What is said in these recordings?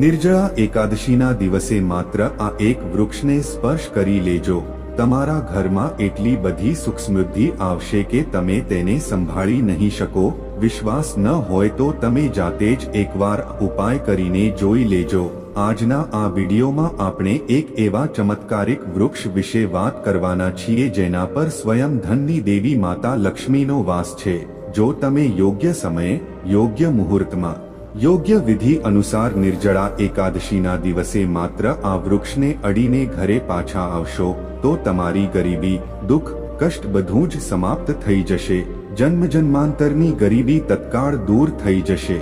નિર્જળા એકાદશીના દિવસે માત્ર આ એક વૃક્ષને સ્પર્શ કરી લેજો. તમારા ઘરમાં એટલી બધી સુખ સમૃદ્ધિ આવશે કે તમે તેને સંભાળી નહીં શકો. વિશ્વાસ ન હોય તો તમે જાતે જ એકવાર ઉપાય કરીને જોઈ લેજો. આજના આ વિડીયોમાં આપણે એક એવા ચમત્કારિક વૃક્ષ વિશે વાત કરવાના છીએ જેના પર સ્વયં ધનની દેવી માતા લક્ષ્મીનો વાસ છે. જો તમે યોગ્ય સમયે, યોગ્ય મુહૂર્તમાં યોગ્ય વિધિ અનુસાર નિર્જળા એકાદશીના દિવસે માત્ર આ વૃક્ષને અડીને ઘરે પાછા આવશો, તો તમારી ગરીબી, દુઃખ, કષ્ટ બધું જ સમાપ્ત થઈ જશે. જન્મ જન્માંતરની ગરીબી તત્કાળ દૂર થઈ જશે.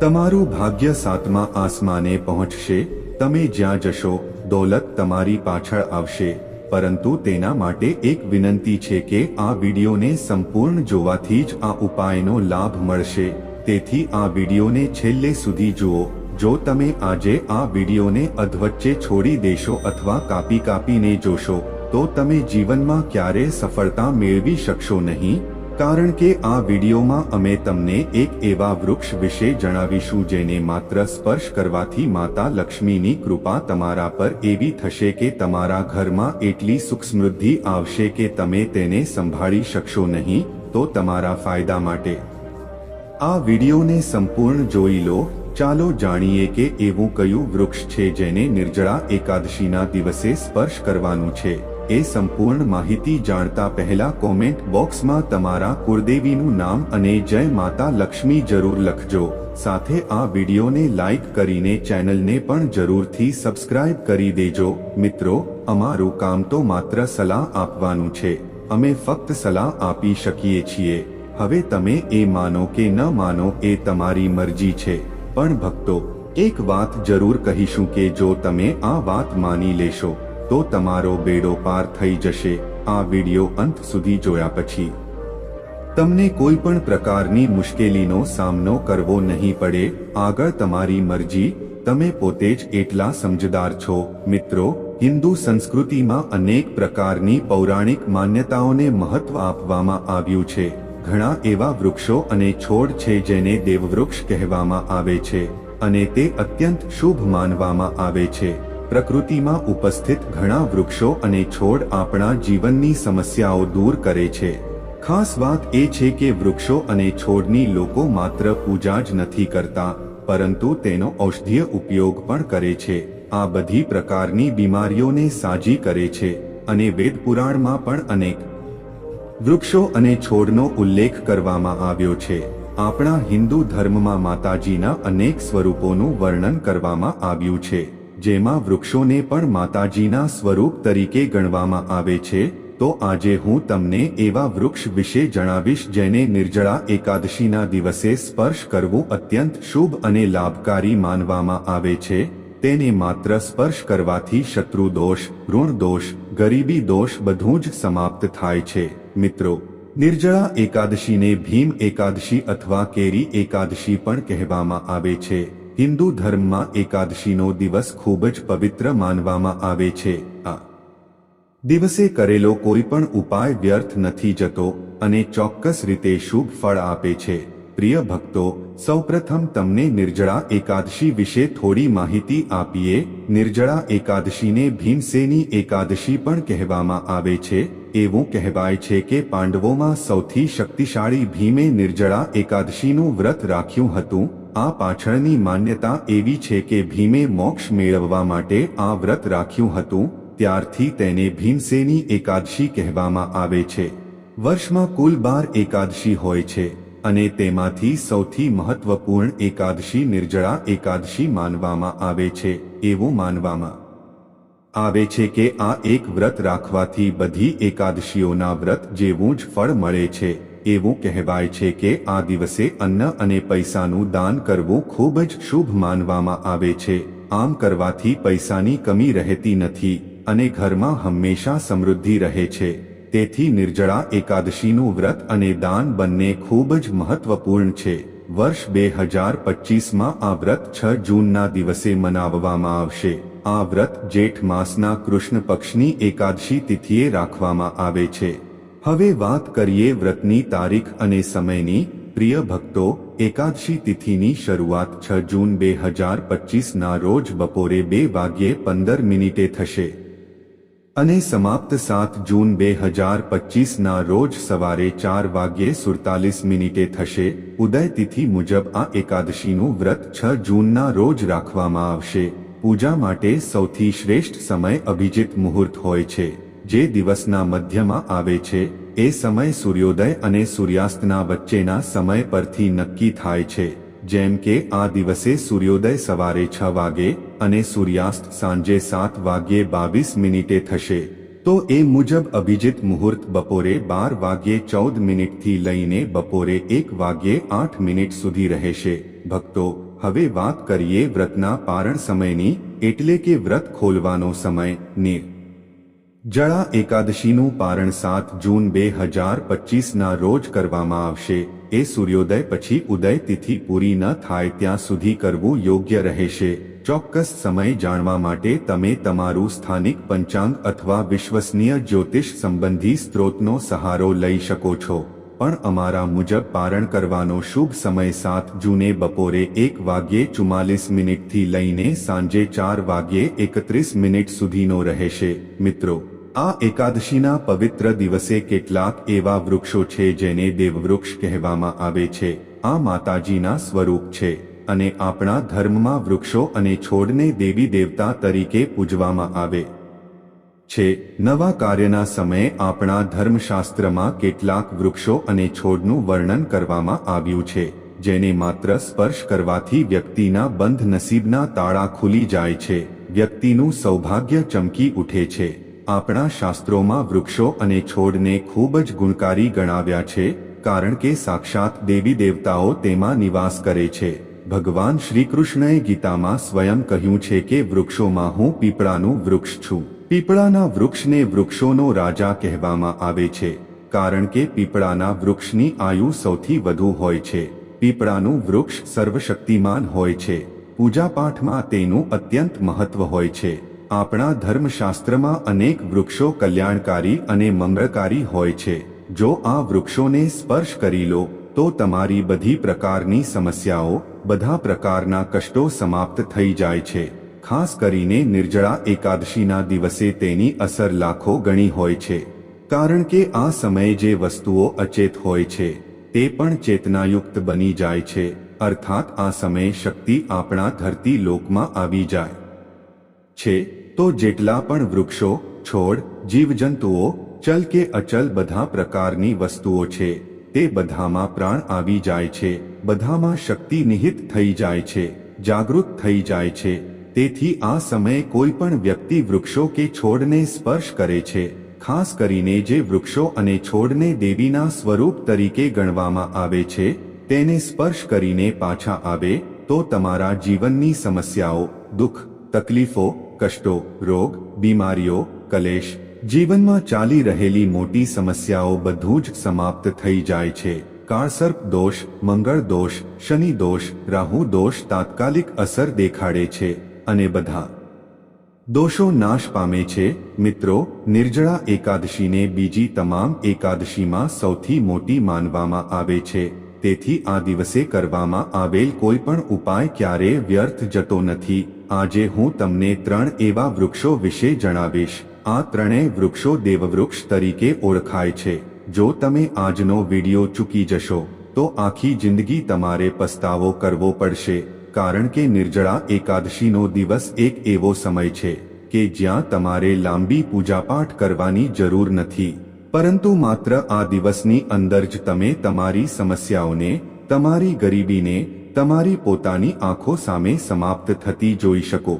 તમારું ભાગ્ય સાતમા આસમાને પહોંચશે. તમે જ્યાં જશો, દોલત તમારી પાછળ આવશે. પરંતુ તેના માટે એક વિનંતી છે કે આ વિડીયોને સંપૂર્ણ જોવાથી જ આ ઉપાયનો લાભ મળશે. તેથી આ વિડીયોને છેલ્લે સુધી જુઓ. જો તમે આજે આ વિડીયોને અધવચ્ચે છોડી દેશો અથવા કાપી કાપીને જોશો, તો તમે જીવનમાં ક્યારે સફળતા મેળવી શકશો નહીં. કારણ કે આ વિડીયોમાં અમે તમને એક એવા વૃક્ષ વિશે જણાવીશું જેને માત્ર સ્પર્શ કરવાથી માતા લક્ષ્મીની કૃપા તમારા પર એવી થશે કે તમારા ઘરમાં એટલી સુખ સમૃદ્ધિ આવશે કે તમે તેને સંભાળી શકશો નહીં, તો તમારા ફાયદા માટે. આ વિડીયોને સંપૂર્ણ જોઈ લો. ચાલો જાણીએ કે એવું કયું વૃક્ષ છે જેને નિર્જળા એકાદશીના દિવસે સ્પર્શ કરવાનું છે. એ સંપૂર્ણ માહિતી જાણતા પહેલા કોમેન્ટ બોક્સમાં તમારા કુળદેવીનું નામ અને જય માતા લક્ષ્મી જરૂર લખજો. સાથે આ વિડીયોને લાઈક કરીને ચેનલને પણ જરૂરથી સબસ્ક્રાઇબ કરી દેજો. મિત્રો, અમારું કામ તો માત્ર સલાહ આપવાનું છે. અમે ફક્ત સલાહ આપી શકીએ છીએ. હવે તમે એ માનો કે ન માનો એ તમારી મરજી છે. પણ ભક્તો, એક વાત જરૂર કહીશું કે જો તમે આ વાત માની લેશો, તો તમારો બેડો પાર થઈ જશે. આ વિડિયો અંત સુધી જોયા પછી. તમને કોઈ પણ પ્રકારની મુશ્કેલીનો સામનો કરવો નહીં પડે. આગળ તમારી મરજી. તમે પોતે જ એટલા સમજદાર છો. મિત્રો, હિન્દુ સંસ્કૃતિમાં અનેક પ્રકારની પૌરાણિક માન્યતાઓને મહત્વ આપવામાં આવ્યું છે. ઘણા એવા વૃક્ષો અને છોડ છે જેને દેવવૃક્ષ કહેવામાં આવે છે અને તે અત્યંત શુભ માનવામાં આવે છે. પ્રકૃતિમાં ઉપસ્થિત ઘણા વૃક્ષો અને છોડ આપણા જીવનની સમસ્યાઓ દૂર કરે છે. ખાસ વાત એ છે કે વૃક્ષો અને છોડની લોકો માત્ર પૂજા જ નથી કરતા, પરંતુ તેનો ઔષધીય ઉપયોગ પણ કરે છે. આ બધી પ્રકારની બીમારીઓને સાજી કરે છે અને વેદ પુરાણમાં પણ અનેક વૃક્ષો અને છોડનો ઉલ્લેખ કરવામાં આવ્યો છે. આપણા હિન્દુ ધર્મમાં માતાજીના અનેક સ્વરૂપોનું વર્ણન કરવામાં આવ્યું છે. જેમાં વૃક્ષોને પણ માતાજીના સ્વરૂપ તરીકે ગણવામાં આવે છે. તો આજે હું તમને એવા વૃક્ષ વિશે જણાવીશ જેને નિર્જળા એકાદશીના દિવસે સ્પર્શ કરવું અત્યંત શુભ અને લાભકારી માનવામાં આવે છે. તેને માત્ર સ્પર્શ કરવાથી શત્રુ દોષ, ઋણ દોષ, ગરીબી દોષ બધું જ સમાપ્ત થાય છે. મિત્રો, નિર્જળા એકાદશીને ભીમ એકાદશી અથવા કેરી એકાદશી પણ કહેવામાં આવે છે. હિન્દુ ધર્મમાં એકાદશીનો દિવસ ખૂબ જ પવિત્ર માનવામાં આવે છે. આ દિવસે કરેલો કોઈ પણ ઉપાય વ્યર્થ નથી જતો અને ચોક્કસ રીતે શુભ ફળ આપે છે. પ્રિય ભક્તો, સૌપ્રથમ તમને નિર્જળા એકાદશી વિશે થોડી માહિતી આપીએ. નિર્જળા એકાદશીને ભીમસેની એકાદશી પણ કહેવામાં આવે છે. એવું કહેવાય છે કે પાંડવોમાં સૌથી શક્તિશાળી ભીમે નિર્જળા એકાદશીનું વ્રત રાખ્યું હતું. આ પાછળની માન્યતા એવી છે કે ભીમે મોક્ષ મેળવવા માટે આ વ્રત રાખ્યું હતું. ત્યારથી તેને ભીમસેની એકાદશી કહેવામાં આવે છે. વર્ષમાં કુલ બાર એકાદશી હોય છે. અને તેમાંથી સૌથી મહત્વપૂર્ણ એકાદશી નિર્જળા એકાદશી માનવામાં આવે છે, એવું માનવામાં આવે છે કે આ એક વ્રત રાખવાથી બધી એકાદશીઓના વ્રત જેવું જ ફળ મળે છે, એવું કહેવાય છે કે આ દિવસે અન્ન અને પૈસાનું દાન કરવું ખૂબ જ શુભ માનવામાં આવે છે, આમ કરવાથી પૈસાની કમી રહેતી નથી અને ઘરમાં હંમેશા સમૃદ્ધિ રહે છે. તેથી નિર્જળા એકાદશીનું વ્રત અને દાન બંને ખૂબ જ મહત્વપૂર્ણ છે. વર્ષ બે હજાર પચીસમાં આ વ્રત છ જૂનના દિવસે મનાવવામાં આવશે. આ વ્રત જેઠ માસના કૃષ્ણ પક્ષની એકાદશી તિથિએ રાખવામાં આવે છે. હવે વાત કરીએ વ્રતની તારીખ અને સમયની. પ્રિય ભક્તો, એકાદશી તિથિની શરૂઆત છ જૂન બે હજાર પચીસના રોજ બપોરે બે વાગ્યે પંદર મિનિટે થશે. અને સમાપ્ત સાત જૂન બે હજાર પચીસના રોજ સવારે ચાર વાગ્યે સુડતાલીસ મિનિટે થશે. ઉદય તિથિ મુજબ આ એકાદશીનું વ્રત છ જૂનના રોજ રાખવામાં આવશે. પૂજા માટે સૌથી શ્રેષ્ઠ સમય અભિજીત મુહૂર્ત હોય છે. જે દિવસના મધ્યમાં આવે છે, એ સમય સૂર્યોદય અને સૂર્યાસ્તના વચ્ચેના સમય પરથી નક્કી થાય છે. જેમ કે, આ દિવસે સૂર્યોદય સવારે છ વાગે અને સૂર્યાસ્ત સાંજે સાત વાગ્યે બાવીસ મિનિટે થશે. તો એ મુજબ અભિજીત મુહૂર્ત બપોરે બાર વાગ્યે ચૌદ મિનિટથી લઈને બપોરે એક વાગ્યે આઠ મિનિટ સુધી રહેશે. ભક્તો, હવે વાત કરીએ વ્રતના પારણ સમયની, એટલે કે વ્રત ખોલવાનો સમય, ને. જળા એકાદશીનું પારણ સાત જૂન બે હજાર પચીસના રોજ કરવામાં આવશે. એ સૂર્યોદય પછી ઉદય તિથિ પૂરી ન થાય ત્યાં સુધી કરવું યોગ્ય રહેશે. ચોક્કસ સમય જાણવા માટે તમે તમારું સ્થાનિક પંચાંગ અથવા વિશ્વસનીય જ્યોતિષ સંબંધી સ્ત્રોતનો સહારો લઈ શકો છો. પણ અમારા મુજબ પારણ કરવાનો શુભ સમય સાત જૂને બપોરે એક વાગ્યે ચુમ્માલીસ મિનિટથી લઈને સાંજે ચાર વાગ્યે એકત્રીસ મિનિટ સુધીનો રહેશે. મિત્રો આ એકાદશીના પવિત્ર દિવસે કેટલાક એવા વૃક્ષો છે જેને દેવવૃક્ષ કહેવામાં આવે છે. આ માતાજીના સ્વરૂપ છે અને આપણા ધર્મમાં વૃક્ષો અને છોડને દેવી દેવતા તરીકે પૂજવામાં આવે છે. નવા કાર્યના સમયે આપણા ધર્મશાસ્ત્રમાં કેટલાક વૃક્ષો અને છોડનું વર્ણન કરવામાં આવ્યું છે, જેને માત્ર સ્પર્શ કરવાથી વ્યક્તિના બંધ નસીબના તાળા ખુલી જાય છે. વ્યક્તિનું સૌભાગ્ય ચમકી ઉઠે છે. આપણા શાસ્ત્રોમાં વૃક્ષો અને છોડને ખૂબ જ ગુણકારી ગણાવ્યા છે, કારણ કે સાક્ષાત દેવી દેવતાઓ તેમાં નિવાસ કરે છે. ભગવાન શ્રી કૃષ્ણએ ગીતામાં સ્વયં કહ્યું છે કે વૃક્ષોમાં હું પીપળાનું વૃક્ષ છું. પીપળાના વૃક્ષને વૃક્ષોનો રાજા કહેવામાં આવે છે, કારણ કે પીપળાના વૃક્ષની આયુ સૌથી વધુ હોય છે. પીપળાનું વૃક્ષ સર્વશક્તિમાન હોય છે. પૂજાપાઠમાં તેનું અત્યંત મહત્વ હોય છે. આપણા ધર્મશાસ્ત્રમાં અનેક વૃક્ષો કલ્યાણકારી અને મંગળકારી હોય છે. જો આ વૃક્ષોને સ્પર્શ કરી લો, તો તમારી બધી પ્રકારની સમસ્યાઓ, બધા પ્રકારના કષ્ટો સમાપ્ત થઈ જાય છે. ખાસ કરીને નિર્જળા એકાદશીના દિવસે તેની અસર લાખો ગણી હોય છે. કારણ કે આ સમયે જે વસ્તુઓ અચેત હોય છે, તે પણ ચેતનાયુક્ત બની જાય છે. અર્થાત આ સમયે શક્તિ આપણા ધરતી લોકમાં આવી જાય. છે, તો જેટલા પણ વૃક્ષો, છોડ, જીવજંતુઓ, ચલ કે અચલ બધા પ્રકારની વસ્તુઓ છે, તે બધામાં પ્રાણ આવી જાય છે, બધામાં શક્તિ નિહિત થઈ જાય છે, જાગૃત થઈ જાય છે. તેથી આ સમયે કોઈ પણ વ્યક્તિ વૃક્ષો કે છોડને સ્પર્શ કરે છે, ખાસ કરીને જે વૃક્ષો અને છોડને દેવીના સ્વરૂપ તરીકે ગણવામાં આવે છે, તેને સ્પર્શ કરીને પાછા આવે, તો તમારા જીવનની સમસ્યાઓ, દુઃખ, તકલીફો કષ્ટો, રોગ, બીમારીઓ, કલેશ, જીવનમાં ચાલી રહેલી મોટી સમસ્યાઓ બધું જ સમાપ્ત થઈ જાય છે. કાળસર્પ દોષ, મંગળ દોષ, શનિ દોષ, રાહુ દોષ તાત્કાલિક અસર દેખાડે છે અને બધા દોષો નાશ પામે છે. મિત્રો, નિર્જળા એકાદશીને બીજી તમામ એકાદશીમાં સૌથી મોટી માનવામાં આવે છે. તેથી આ દિવસે કરવામાં આવેલ કોઈ પણ ઉપાય ક્યારેય વ્યર્થ જતો નથી. આજે હું તમને ત્રણ એવા વૃક્ષો વિશે જણાવીશ. આ ત્રણેય વૃક્ષો દેવવૃક્ષ તરીકે ઓળખાય છે. જો તમે આજનો વિડિયો ચૂકી જશો, તો આખી જિંદગી તમારે પસ્તાવો કરવો પડશે. કારણ કે નિર્જળા એકાદશીનો દિવસ એક એવો સમય છે, કે જ્યાં તમારે લાંબી પૂજાપાઠ કરવાની જરૂર નથી. પરંતુ માત્ર આ દિવસની અંદર જ તમે તમારી સમસ્યાઓને, તમારી ગરીબીને તમારી પોતાની આંખો સામે સમાપ્ત થતી જોઈ શકો.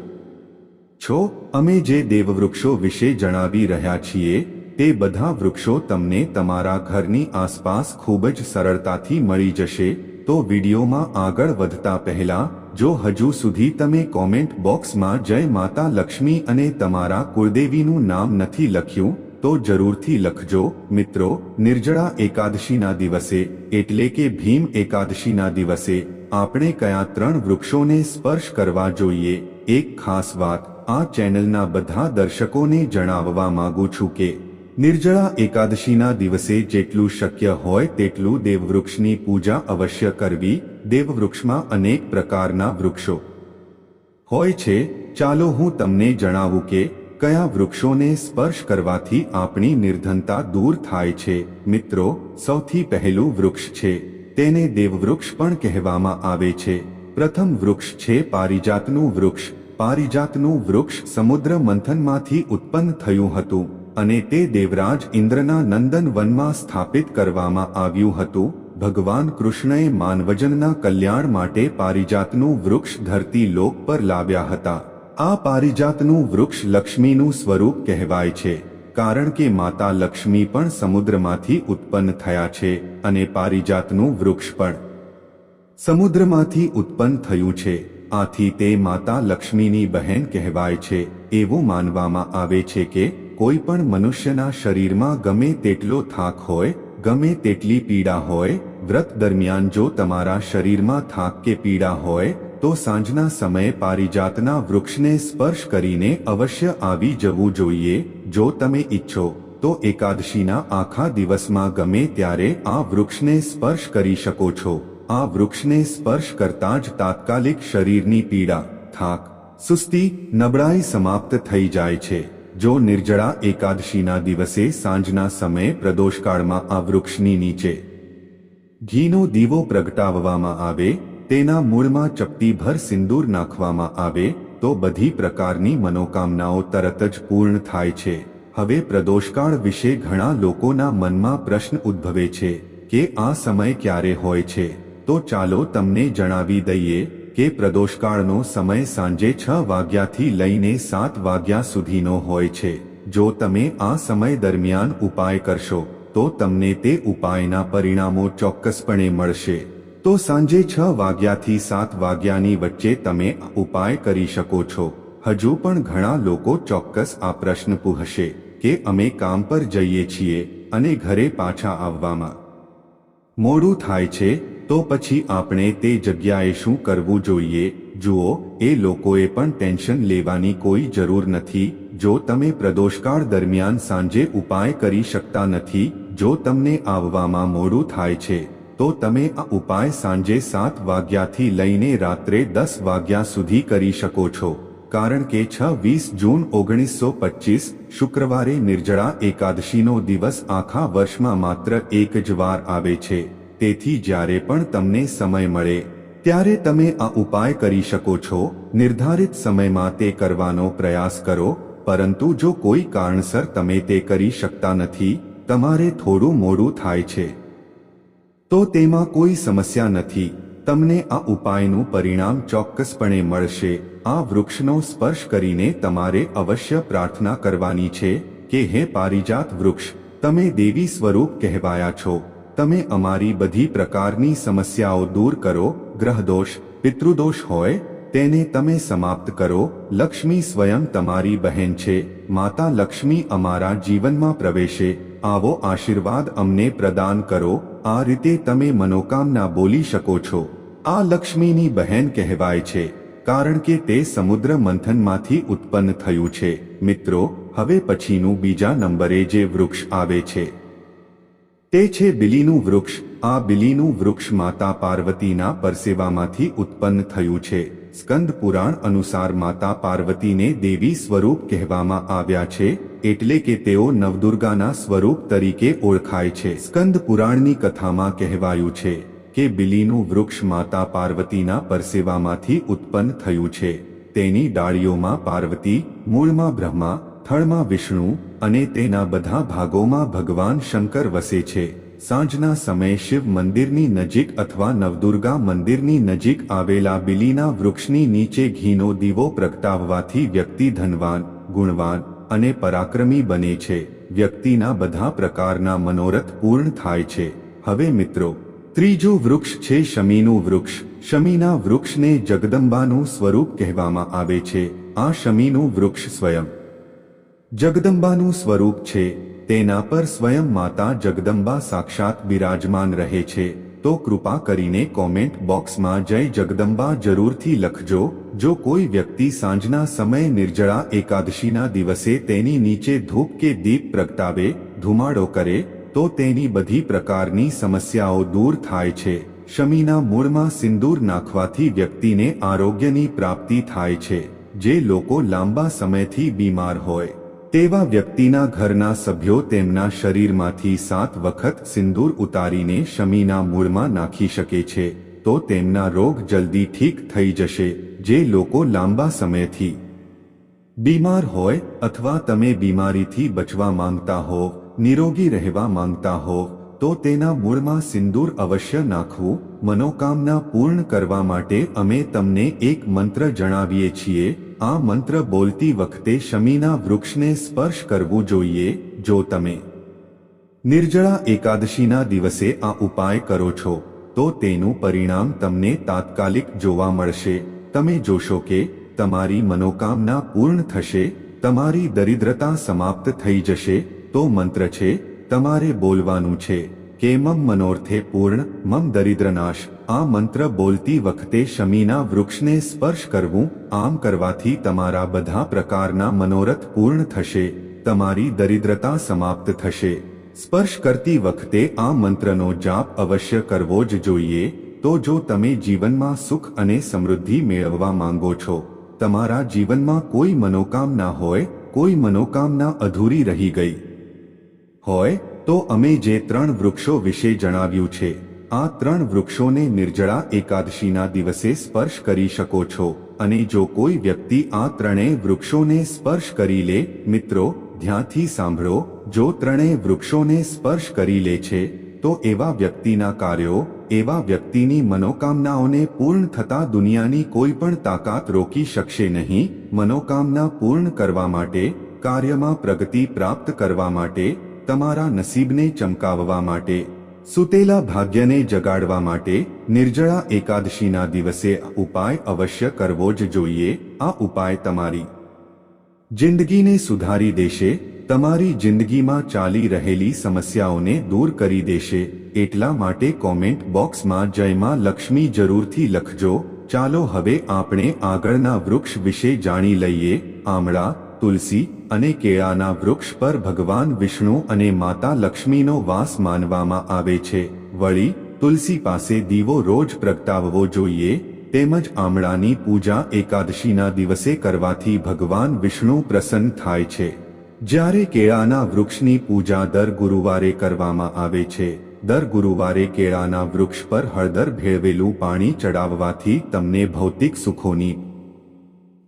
છો, અમે જે દેવવૃક્ષો વિશે જણાવી રહ્યા છીએ, તે બધા વૃક્ષો તમને તમારા ઘરની આસપાસ ખૂબ જ સરળતાથી મળી જશે, તો વિડીયોમાં આગળ વધતા પહેલા, જો હજુ સુધી તમે કોમેન્ટ બોક્સમાં જય માતા લક્ષ્મી અને તમારા કુળદેવીનું નામ નથી લખ્યું તો જરૂરથી લખજો, મિત્રો, નિર્જળા એકાદશીના દિવસે, એટલે કે ભીમ એકાદશીના દિવસે, આપણે કયા ત્રણ વૃક્ષોને સ્પર્શ કરવા જોઈએ? એક ખાસ વાત, આ ચેનલના બધા દર્શકોને જણાવવા માંગુ છું કે, નિર્જળા એકાદશીના દિવસે જેટલું શક્ય હોય તેટલું દેવવૃક્ષની પૂજા અવશ્ય કરવી, દેવવૃક્ષમાં અનેક પ્રકારના વૃક્ષો. હોય છે, ચાલો હું તમને જણાવું કે કયા વૃક્ષોને સ્પર્શ કરવાથી આપણી નિર્ધનતા દૂર થાય છે? મિત્રો, સૌથી પહેલું વૃક્ષ છે. તેને દેવવૃક્ષ પણ કહેવામાં આવે છે. પ્રથમ વૃક્ષ છે પારિજાતનું વૃક્ષ. પારિજાતનું વૃક્ષ સમુદ્ર મંથનમાંથી ઉત્પન્ન થયું હતું અને તે દેવરાજ ઇન્દ્રના નંદન વનમાં સ્થાપિત કરવામાં આવ્યું હતું. ભગવાન કૃષ્ણએ માનવજનના કલ્યાણ માટે પારિજાતનું વૃક્ષ ધરતી લોક પર લાવ્યા હતા. આ પારિજાતનું વૃક્ષ લક્ષ્મીનું સ્વરૂપ કહેવાય છે, કારણ કે માતા લક્ષ્મી પણ સમુદ્રમાંથી ઉત્પન્ન થયા છે અને પારિજાતનું વૃક્ષ પણ સમુદ્રમાંથી ઉત્પન્ન થયું છે. આથી તે માતા લક્ષ્મીની બહેન કહેવાય છે, એવું માનવામાં આવે છે કે કોઈ પણ મનુષ્યના શરીરમાં ગમે તેટલો થાક હોય, ગમે તેટલી પીડા હોય, વ્રત દરમિયાન જો તમારા શરીરમાં થાક કે પીડા હોય તો સાંજના સમયે પારિજાતના વૃક્ષને સ્પર્શ કરીને અવશ્ય આવી જવું જોઈએ. જો તમે ઈચ્છો તો એકાદશીના આખા દિવસમાં ગમે ત્યારે આ વૃક્ષને સ્પર્શ કરી શકો છો. આ વૃક્ષને સ્પર્શ કરતા જ તાત્કાલિક શરીરની પીડા, થાક, સુસ્તી, નબળાઈ સમાપ્ત થઈ જાય છે. જો નિર્જળા એકાદશીના દિવસે સાંજના સમયે પ્રદોષકાળમાં આ વૃક્ષની નીચે ઘીનો દીવો પ્રગટાવવામાં આવે તેના મૂળમાં ચપટીભર સિંદૂર નાખવામાં આવે, તો બધી પ્રકારની મનોકામનાઓ તરત જ પૂર્ણ થાય છે. હવે પ્રદોષકાળ વિશે ઘણા લોકોના મનમાં પ્રશ્ન ઉદ્ભવે છે, કે આ સમય ક્યારે હોય છે? તો ચાલો તમને જણાવી દઈએ, કે પ્રદોષકાળનો સમય સાંજે છ વાગ્યાથી લઈને સાત વાગ્યા સુધીનો હોય છે. જો તમે આ સમય દરમિયાન ઉપાય કરશો, તો તમને તે ઉપાયના પરિણામો ચોક્કસપણે મળશે. તો સાંજે છ વાગ્યાથી સાત વાગ્યાની વચ્ચે તમે ઉપાય કરી શકો છો. હજુ પણ ઘણા લોકો ચોક્કસ આ પ્રશ્ન પૂછશે કે અમે કામ પર જઈએ છીએ અને ઘરે પાછા આવવામાં મોડું થાય છે, તો પછી આપણે તે જગ્યાએ શું કરવું જોઈએ? જુઓ, એ લોકોએ પણ ટેન્શન લેવાની કોઈ જરૂર નથી. જો તમે પ્રદોષકાળ દરમિયાન સાંજે ઉપાય કરી શકતા નથી, જો તમને આવવામાં મોડું થાય છે તો તમે આ ઉપાય સાંજે સાત વાગ્યાથી લઈને રાત્રે દસ વાગ્યા સુધી કરી શકો છો. કારણ કે છ વીસ જૂન ઓગણીસો પચીસ, શુક્રવારે નિર્જળા એકાદશીનો દિવસ આખા વર્ષમાં માત્ર એક જ વાર આવે છે. તેથી જ્યારે પણ તમને સમય મળે, ત્યારે તમે આ ઉપાય કરી શકો છો. નિર્ધારિત સમયમાં તે કરવાનો પ્રયાસ કરો, પરંતુ જો કોઈ કારણસર તમે તે કરી શકતા નથી, તમારે થોડું મોડું થાય છે. તો તેમાં કોઈ સમસ્યા નથી. તમને આ ઉપાયનું પરિણામ ચોક્કસપણે મળશે. આ વૃક્ષનો સ્પર્શ કરીને તમારે અવશ્ય પ્રાર્થના કરવાની છે કે હે પારિજાત વૃક્ષ, તમે દેવી સ્વરૂપ કહેવાયા છો. તમે અમારી બધી પ્રકારની સમસ્યાઓ દૂર કરો, ગ્રહદોષ, પિતૃદોષ હોય, તેને તમે સમાપ્ત કરો. લક્ષ્મી સ્વયં તમારી બહેન છે. માતા લક્ષ્મી અમારા જીવનમાં પ્રવેશે. આવો આશીર્વાદ અમને પ્રદાન કરો. આ રીતે તમે મનોકામના બોલી શકો છો. આ લક્ષ્મીની બહેન કહેવાય છે, કારણ કે તે સમુદ્ર મંથનમાંથી ઉત્પન્ન થયું છે. મિત્રો, હવે પછીનું બીજા નંબરે જે વૃક્ષ આવે છે. તે છે બિલીનું વૃક્ષ. આ બિલીનું વૃક્ષ માતા પાર્વતીના પરસેવામાંથી ઉત્પન્ન થયું છે. સ્કંદ પુરાણ અનુસાર માતા પાર્વતીને દેવી સ્વરૂપ કહેવામાં આવ્યા છે, એટલે કે તેઓ નવદુર્ગાના સ્વરૂપ તરીકે ઓળખાય છે. સ્કંદ પુરાણની કથામાં કહેવાયું છે કે બિલીનું વૃક્ષ માતા પાર્વતીના પરસેવામાંથી ઉત્પન્ન થયું છે. તેની ડાળીઓમાં પાર્વતી, મૂળમાં બ્રહ્મા, થળમાં વિષ્ણુ અને તેના બધા ભાગોમાં ભગવાન શંકર વસે છે. સાંજના સમયે શિવ મંદિરની નજીક અથવા નવદુર્ગા મંદિરની નજીક આવેલા બિલીના વૃક્ષની નીચે ઘીનો દીવો પ્રગટાવવાથી વ્યક્તિ ધનવાન, ગુણવાન અને પરાક્રમી બને છે. વ્યક્તિના બધા પ્રકારના મનોરથ પૂર્ણ થાય છે. હવે મિત્રો, ત્રીજું વૃક્ષ છે શમીનું વૃક્ષ. શમીના વૃક્ષને જગદંબાનું સ્વરૂપ કહેવામાં આવે છે. આ શમીનું વૃક્ષ સ્વયં જગદંબાનું સ્વરૂપ છે. તેના પર સ્વયં માતા જગદંબા સાક્ષાત બિરાજમાન રહે છે. તો કૃપા કરીને કોમેન્ટ બોક્સમાં જય જગદંબા જરૂરથી લખજો. જો કોઈ વ્યક્તિ સાંજના સમયે નિર્જળા એકાદશીના દિવસે તેની નીચે ધૂપ કે દીપ પ્રગટાવે, ધુમાડો કરે, તો તેની બધી પ્રકારની સમસ્યાઓ દૂર થાય છે. શમીના મૂળમાં સિંદૂર નાખવાથી વ્યક્તિને આરોગ્યની પ્રાપ્તિ થાય છે. જે લોકો લાંબા સમયથી બીમાર હોય. તેવા વ્યક્તિના ઘરના સભ્યો તેમના શરીરમાંથી સાત વખત સિંદૂર ઉતારીને શમીના મૂળમાં નાખી શકે છે, તો તેમના રોગ જલ્દી ઠીક થઈ જશે, જે લોકો લાંબા સમયથી બીમાર હોય અથવા તમે બીમારીથી બચવા માંગતા હો, નિરોગી રહેવા માંગતા હો, તો તેના મૂળમાં સિંદૂર અવશ્ય નાખવું, મનોકામના પૂર્ણ કરવા માટે અમે તમને એક મંત્ર જણાવીએ છીએ આ મંત્ર બોલતી વખતે શમીના વૃક્ષને સ્પર્શ કરવું જોઈએ, જો તમે નિર્જળા એકાદશીના દિવસે આ ઉપાય કરો છો, તો તેનું પરિણામ તમને તાત્કાલિક જોવા મળશે. તમે જોશો કે તમારી મનોકામના પૂર્ણ થશે, તમારી દરિદ્રતા સમાપ્ત થઈ જશે, તો મંત્ર છે, તમારે બોલવાનું છે. કે મમ મનોર્થે પૂર્ણ, મમ દરિદ્રનાશ. આ મંત્ર બોલતી વખતે શમીના વૃક્ષને સ્પર્શ કરવું, આમ કરવાથી તમારા બધા પ્રકારના મનોરથ પૂર્ણ થશે, તમારી દરિદ્રતા સમાપ્ત થશે. સ્પર્શ કરતી વખતે આ મંત્રનો જાપ અવશ્ય કરવો જ જોઈએ, તો જો તમે જીવનમાં સુખ અને સમૃદ્ધિ મેળવવા માંગો છો, તમારા જીવનમાં કોઈ મનોકામના હોય, કોઈ મનોકામના અધૂરી રહી ગઈ હોય તો અમે જે ત્રણ વૃક્ષો વિશે જણાવ્યું છે, આ ત્રણ વૃક્ષોને નિર્જળા એકાદશીના દિવસે સ્પર્શ કરી શકો છો. અને જો કોઈ વ્યક્તિ આ ત્રણેય વૃક્ષોને સ્પર્શ કરી લે, મિત્રો, ધ્યાનથી સાંભળો, જો ત્રણેય વૃક્ષોને સ્પર્શ કરી લે છે, તો એવા વ્યક્તિના કાર્યો, એવા વ્યક્તિની મનોકામનાઓને પૂર્ણ થતા દુનિયાની કોઈ પણ તાકાત રોકી શકશે નહીં. મનોકામના પૂર્ણ કરવા માટે, કાર્યમાં પ્રગતિ પ્રાપ્ત કરવા માટે તમારા નસીબને ચમકાવવા માટે, સુતેલા ભાગ્યને જગાડવા માટે નિર્જળા એકાદશીના દિવસે ઉપાય અવશ્ય કરવો જ જોઈએ, આ ઉપાય તમારી જિંદગીને સુધારી દેશે, તમારી જિંદગીમાં ચાલી રહેલી સમસ્યાઓને દૂર કરી દેશે, એટલા માટે કોમેન્ટ બોક્સમાં જયમાં લક્ષ્મી જરૂરથી લખજો, ચાલો હવે આપણે આગળના વૃક્ષ વિશે જાણી લઈએ, આમળા તુલસી અને કેળાના વૃક્ષ પર ભગવાન વિષ્ણુ અને માતા લક્ષ્મીનો વાસ માનવામાં આવે છે. વળી, તુલસી પાસે દીવો રોજ પ્રગટાવવો જોઈએ, તેમજ આમળાની પૂજા એકાદશીના દિવસે કરવાથી ભગવાન વિષ્ણુ પ્રસન્ન થાય છે. જ્યારે કેળાના વૃક્ષની પૂજા દર ગુરુવારે કરવામાં આવે છે, દર ગુરુવારે કેળાના વૃક્ષ પર હળદર ભેળવેલું પાણી ચડાવવાથી તમને ભૌતિક સુખોની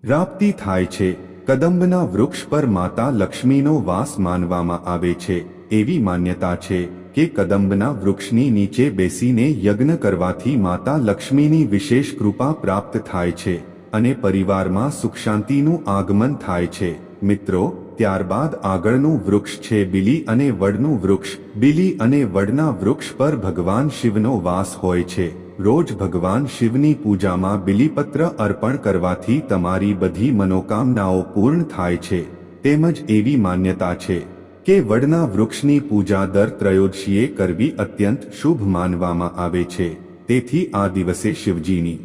પ્રાપ્તિ થાય છે. કદંબના વૃક્ષ પર માતા લક્ષ્મીનો વાસ માનવામાં આવે છે. એવી માન્યતા છે કે કદંબના વૃક્ષની નીચે બેસીને યજ્ઞ કરવાથી માતા લક્ષ્મીની વિશેષ કૃપા પ્રાપ્ત થાય છે અને પરિવારમાં સુખ શાંતિનું આગમન થાય છે. મિત્રો, ત્યારબાદ આગળનું વૃક્ષ છે બિલી અને વડનું વૃક્ષ. બિલી અને વડના વૃક્ષ પર ભગવાન શિવનો વાસ હોય છે. રોજ ભગવાન શિવની પૂજામાં બિલીપત્ર અર્પણ કરવાથી તમારી બધી મનોકામનાઓ પૂર્ણ થાય છે, તેમજ એવી માન્યતા છે કે વડના વૃક્ષની પૂજા દર ત્રયોદશીએ કરવી અત્યંત શુભ માનવામાં આવે છે, તેથી આ દિવસે શિવજીની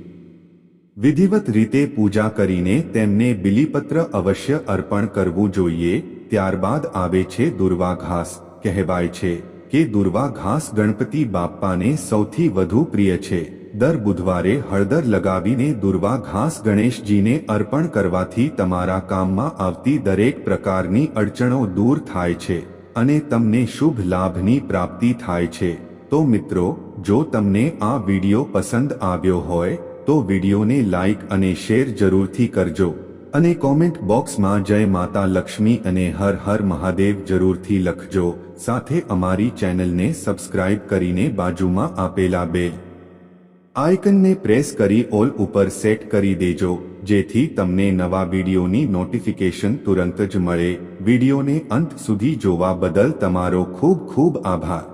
વિધિવત રીતે પૂજા કરીને તેમને બિલીપત્ર અવશ્ય અર્પણ કરવું જોઈએ, ત્યારબાદ આવે છે દુર્વાઘાસ, કહેવાય છે. કે દુર્વા ઘાસ ગણપતિ બાપ્પાને સૌથી વધુ પ્રિય છે. દર બુધવારે હળદર લગાવીને દુર્વા ઘાસ ગણેશજીને અર્પણ કરવાથી તમારા કામમાં આવતી દરેક પ્રકારની અડચણો દૂર થાય છે અને તમને શુભ લાભની પ્રાપ્તિ થાય છે. તો મિત્રો, જો તમને આ વિડિયો પસંદ આવ્યો હોય, તો વિડિયોને લાઈક અને શેર જરૂરથી કરજો. અને કોમેન્ટ બોક્સમાં જય માતા લક્ષ્મી અને હર હર મહાદેવ જરૂરથી લખજો. સાથે અમારી ચેનલને સબસ્ક્રાઇબ કરીને બાજુમાં આપેલા બેલ આઇકનને પ્રેસ કરી ઓલ ઉપર સેટ કરી દેજો, જેથી તમને નવા વિડીયોની નોટિફિકેશન તુરંત જ મળે. વિડિયોને અંત સુધી જોવા બદલ તમારો ખૂબ ખૂબ આભાર.